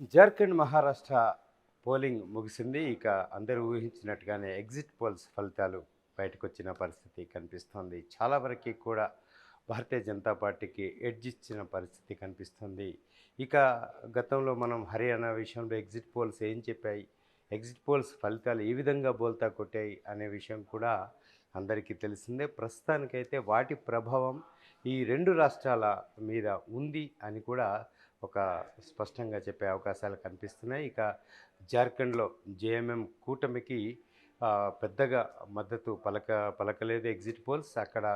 Jharkhand Maharashtra polling ముగిసింది. ఇక అందరూ ఊహించినట్టుగానే ఎగ్జిట్ పోల్స్ ఫలితాలు బయటకు వచ్చిన పరిస్థితి కనిపిస్తోంది. చాలా వరకు కూడా భారతీయ జనతా పార్టీకి ఎడ్జ్ ఇచ్చిన పరిస్థితి కనిపిస్తుంది. ఇక గతంలో మనం హర్యానా విషయంలో ఎగ్జిట్ పోల్స్ ఏం చెప్పాయి? ఎగ్జిట్ పోల్స్ ఫలితాలు ఏ విధంగా బోల్తా కొట్టాయి అనే విషయం కూడా అందరికీ తెలిసిందే. ప్రస్తుతానికైతే వాటి ప్రభావం ఈ రెండు రాష్ట్రాల మీద ఉంది అని కూడా ఒక స్పష్టంగా చెప్పే అవకాశాలు కనిపిస్తున్నాయి. ఇక జార్ఖండ్లో జేఎంఎం కూటమికి పెద్దగా మద్దతు పలక పలకలేదు ఎగ్జిట్ పోల్స్. అక్కడ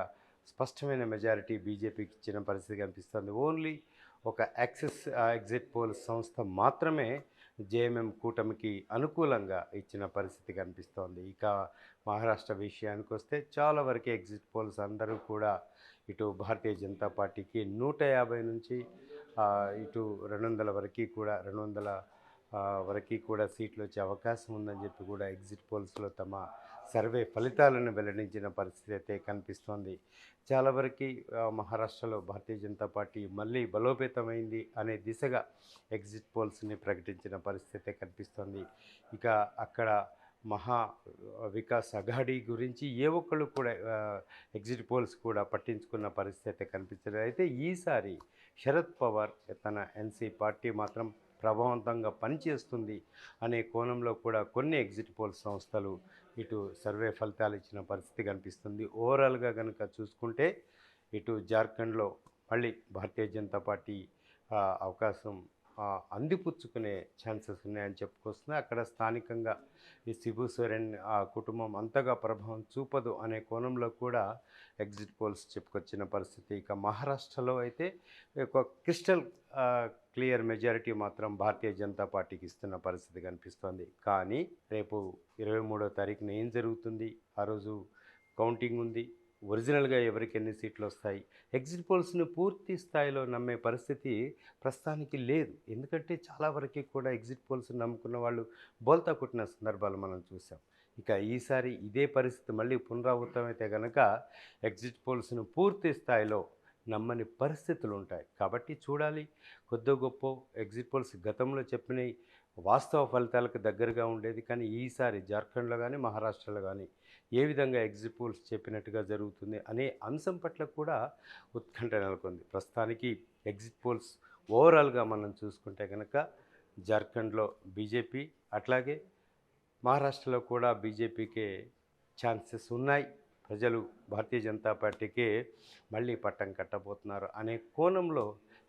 స్పష్టమైన మెజారిటీ బీజేపీకి ఇచ్చిన పరిస్థితి కనిపిస్తుంది. ఓన్లీ ఒక యాక్సెస్ ఎగ్జిట్ పోల్ సంస్థ మాత్రమే జేఎంఎం కూటమికి అనుకూలంగా ఇచ్చిన పరిస్థితి కనిపిస్తోంది. ఇక మహారాష్ట్ర విషయానికి వస్తే చాలా వరకు ఎగ్జిట్ పోల్స్ అందరూ కూడా ఇటు భారతీయ జనతా పార్టీకి నూట యాభై నుంచి ఇటు రెండు వందల వరకు కూడా రెండు వందల వరకు కూడా సీట్లు వచ్చే అవకాశం ఉందని చెప్పి కూడా ఎగ్జిట్ పోల్స్లో తమ సర్వే ఫలితాలను వెల్లడించిన పరిస్థితి అయితే కనిపిస్తోంది. చాలా వరకు మహారాష్ట్రలో భారతీయ జనతా పార్టీ మళ్ళీ బలోపేతమైంది అనే దిశగా ఎగ్జిట్ పోల్స్ని ప్రకటించిన పరిస్థితి కనిపిస్తోంది. ఇక అక్కడ మహా వికాస్ అఘాడి గురించి ఏ ఒక్కళ్ళు కూడా ఎగ్జిట్ పోల్స్ కూడా పట్టించుకున్న పరిస్థితి అయితే కనిపించలేదు. అయితే ఈసారి శరద్ పవార్ తన ఎన్సీ పార్టీ మాత్రం ప్రభావవంతంగా పనిచేస్తుంది అనే కోణంలో కూడా కొన్ని ఎగ్జిట్ పోల్ సంస్థలు ఇటు సర్వే ఫలితాలు ఇచ్చిన పరిస్థితి కనిపిస్తుంది. ఓవరాల్గా కనుక చూసుకుంటే ఇటు జార్ఖండ్లో మళ్ళీ భారతీయ జనతా పార్టీ అవకాశం అందిపుచ్చుకునే ఛాన్సెస్ ఉన్నాయని చెప్పుకొస్తుంది. అక్కడ స్థానికంగా ఈ శిబు సోరెన్ ఆ కుటుంబం అంతగా ప్రభావం చూపదు అనే కోణంలో కూడా ఎగ్జిట్ పోల్స్ చెప్పుకొచ్చిన పరిస్థితి. ఇక మహారాష్ట్రలో అయితే ఒక క్రిస్టల్ క్లియర్ మెజారిటీ మాత్రం భారతీయ జనతా పార్టీకి ఇస్తున్న పరిస్థితి కనిపిస్తోంది. కానీ రేపు ఇరవై మూడో తారీఖున ఏం జరుగుతుంది? ఆ రోజు కౌంటింగ్ ఉంది. ఒరిజినల్గా ఎవరికి ఎన్ని సీట్లు వస్తాయి ఎగ్జిట్ పోల్స్ని పూర్తి స్థాయిలో నమ్మే పరిస్థితి ప్రస్తుతానికి లేదు. ఎందుకంటే చాలా వరకు కూడా ఎగ్జిట్ పోల్స్ నమ్ముకున్న వాళ్ళు బోల్తా కొట్టిన సందర్భాలు మనం చూసాం ఇక ఈసారి ఇదే పరిస్థితి మళ్ళీ పునరావృతమైతే కనుక ఎగ్జిట్ పోల్స్ను పూర్తి స్థాయిలో నమ్మని పరిస్థితులు ఉంటాయి కాబట్టి చూడాలి. కొద్ది గొప్ప ఎగ్జిట్ పోల్స్ గతంలో చెప్పినవి వాస్తవ ఫలితాలకు దగ్గరగా ఉండేది. కానీ ఈసారి జార్ఖండ్లో కానీ మహారాష్ట్రలో కానీ ఏ విధంగా ఎగ్జిట్ పోల్స్ చెప్పినట్టుగా జరుగుతుంది అనే అంశం పట్ల కూడా ఉత్కంఠ నెలకొంది. ప్రస్తుతానికి ఎగ్జిట్ పోల్స్ ఓవరాల్గా మనం చూసుకుంటే కనుక జార్ఖండ్లో బీజేపీ అట్లాగే మహారాష్ట్రలో కూడా బీజేపీకే ఛాన్సెస్ ఉన్నాయి. ప్రజలు భారతీయ జనతా పార్టీకే మళ్ళీ పట్టం కట్టబోతున్నారు అనే కోణంలో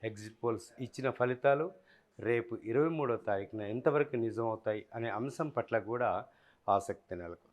ఎగ్జిట్ పోల్స్ ఇచ్చిన ఫలితాలు రేపు ఇరవై మూడో తారీఖున ఎంతవరకు నిజం అవుతాయి అనే అంశం పట్ల కూడా ఆసక్తి నెలకొంది.